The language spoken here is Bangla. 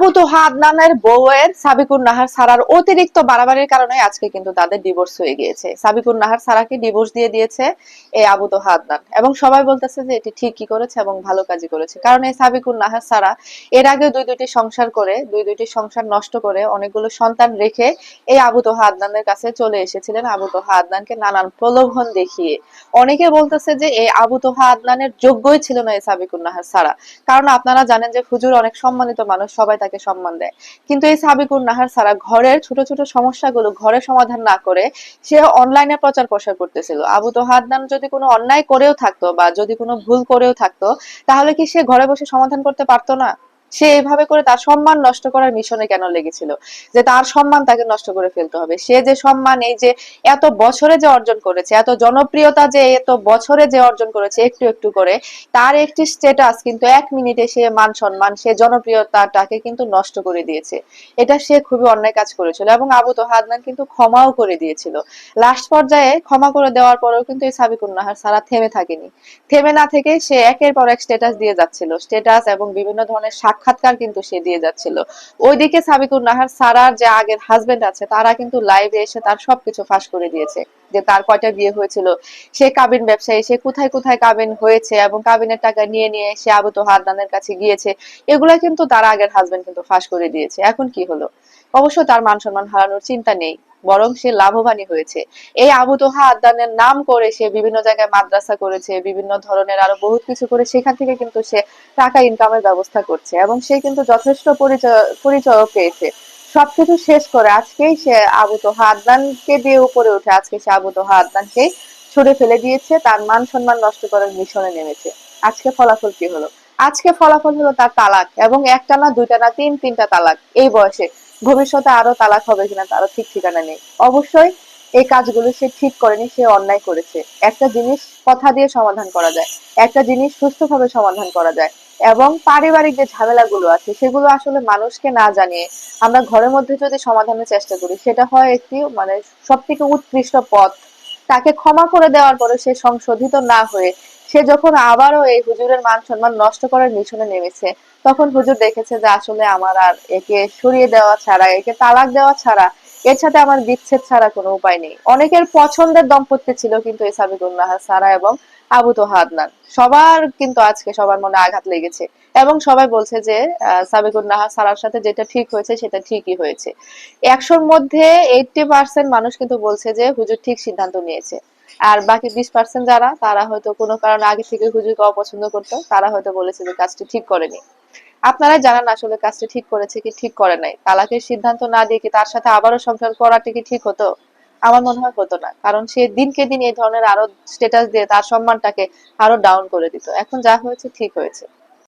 আবু তোহা আদনানের বউয়ের সাবিকুর নাহার সারার অতিরিক্ত বাড়াবাড়ির কারণে আজকে কিন্তু তাদের ডিভোর্স হয়ে গিয়েছে। সাবিকুর নাহার সারাকে ডিভোর্স দিয়ে দিয়েছে এই আবু তোহা আদনান এবং সবাই বলতেছে যে এটি ঠিকই করেছে এবং ভালো কাজই করেছে। কারণ এই সাবিকুর নাহার সারা এর আগে দুই দুইটি সংসার করে, দুই দুইটি সংসার নষ্ট করে অনেকগুলো সন্তান রেখে এই আবু তোহা আদনানের কাছে চলে এসেছিলেন। আবু তোহা আদনানকে নানান প্রলোভন দেখিয়ে। অনেকে বলতেছে যে এই আবু তোহা আদনানের যোগ্যই ছিল না এই সাবিকুর নাহার সারা। কারণ আপনারা জানেন যে হুজুর অনেক সম্মানিত মানুষ, সবাই তাকে সম্মান দেয়। কিন্তু এই সাবিকুর নাহার সারা ঘরের ছোট ছোট সমস্যাগুলো ঘরে সমাধান না করে সে অনলাইনে প্রচার প্রসার করতেছিল। আবু তো হাদনান যদি কোনো অন্যায় করেও থাকতো বা যদি কোনো ভুল করেও থাকতো, তাহলে কি সে ঘরে বসে সমাধান করতে পারতো না? সে এভাবে করে তার সম্মান নষ্ট করার মিশনে কেন লেগেছিল? যে তার সম্মান তাকে নষ্ট করে ফেলতে হবে। সে যে সম্মান, এই যে এত বছরে যে অর্জন করেছে, এত জনপ্রিয়তা যে এত বছরে যে অর্জন করেছে, একটু একটু করে, তার একটি স্ট্যাটাস কিন্তু এক মিনিটে সে মান সম্মান, সে জনপ্রিয়তাটাকে কিন্তু নষ্ট করে দিয়েছে। এটা সে খুবই অন্যায় কাজ করেছিল এবং আবু তো হাদনান কিন্তু ক্ষমাও করে দিয়েছিল। লাস্ট পর্যায়ে ক্ষমা করে দেওয়ার পরেও কিন্তু এই সাবিকুন নাহার সারা থেমে থাকেনি। থেমে না থেকে সে একের পর এক স্টেটাস দিয়ে যাচ্ছিল। স্টেটাস এবং বিভিন্ন ধরনের সাক্ষাৎকার কিন্তু সে দিয়ে যাচ্ছিল। ওইদিকে সাবিকুর নাহার সারার যে আগের হাজবেন্ড আছে, তারা কিন্তু লাইভে এসে তার সবকিছু ফাঁস করে দিয়েছে। যে তার কয়টা বিয়ে হয়েছিল, সে কাবিন ব্যবসায়ী, সে কোথায় কোথায় কাবিন হয়েছে এবং কাবিনের টাকা নিয়ে নিয়ে সে আবু তো হাদনানের কাছে গিয়েছে, এগুলা কিন্তু তার আগের হাজবেন্ড কিন্তু ফাঁস করে দিয়েছে। এখন কি হলো? অবশ্য তার মান সম্মান হারানোর চিন্তা নেই। বরং সে লাভবানই হয়েছে। এই আবু তোহা আদানের নাম করে সে বিভিন্ন জায়গায় মাদ্রাসা করেছে, বিভিন্ন ধরনের আরও বহুত কিছু করে, সেখান থেকে কিন্তু সে টাকা ইনকামের ব্যবস্থা করছে এবং সে কিন্তু যথেষ্ট পরিচয় পরিচয় পেয়েছে। সবকিছু শেষ করে আজকেই সে আবু তোহা আদনানকে দিয়ে উপরে উঠে আজকে সে আবু তোহা আদনানকে ছুড়ে ফেলে দিয়েছে, তার মান সম্মান নষ্ট করার মিশনে নেমেছে। আজকে ফলাফল কি হলো? আজকে ফলাফল হলো তার তালাক এবং একটা না দুইটা না তিন, তিনটা তালাক। এই বয়সে ভবিষ্যতে আরও তালাক হবে কিনা তারও ঠিক ঠিকানা নেই। অবশ্যই এই কাজগুলো সে ঠিক করেনি, সে অন্যায় করেছে। একটা জিনিস কথা দিয়ে সমাধান করা যায়, একটা জিনিস সুস্থভাবে সমাধান করা যায়, এবং পারিবারিক যে ঝামেলাগুলো আছে, সেগুলো আসলে মানুষকে না জানিয়ে আমরা ঘরের মধ্যে যদি সমাধানের চেষ্টা করি, সেটা হয় একটি মানে সব থেকে উৎকৃষ্ট পথ। তাকে ক্ষমা করে দেওয়ার পরে সে সংশোধিত না হয়ে সে যখন আবারও এই হুজুরের মান সম্মান নষ্ট করার মিশনে নেমেছে, তখন হুজুর দেখেছে যে আসলে আমার আর একে সরিয়ে দেওয়া ছাড়া, একে তালাক দেওয়া ছাড়া, এর সাথে আমার বিচ্ছেদ ছাড়া কোনো উপায় নেই। অনেকের পছন্দের দম্পতি ছিল কিন্তু এই সাবিকুল্লাহ সারা এবং আবু তো হাদনান সবার কিন্তু আজকে সবার মনে আঘাত লেগেছে এবং সবাই বলছে যে সাবিকুর নাহা সারার সাথে যেটা ঠিক হয়েছে সেটা ঠিকই হয়েছে। একশোর মধ্যে এইটটি পার্সেন্ট মানুষ কিন্তু বলছে যে হুজুর ঠিক সিদ্ধান্ত নিয়েছে। আর বাকি বিশ পার্সেন্ট যারা, তারা হয়তো কোনো কারণে আগে থেকে হুজুরকে অপছন্দ করতো, তারা হয়তো বলেছে যে কাজটি ঠিক করেনি। আপনারা জানান আসলে কাজটি ঠিক করেছে কি ঠিক করে নাই। তালাকের সিদ্ধান্ত না দিয়ে কি তার সাথে আবারও সংসার করাটি কি ঠিক হতো? আমার মনে হয় হতো না। কারণ সে দিনকে দিন এই ধরনের আরও স্টেটাস দিয়ে তার সম্মানটাকে আরও ডাউন করে দিত। এখন যা হয়েছে, ঠিক হয়েছে।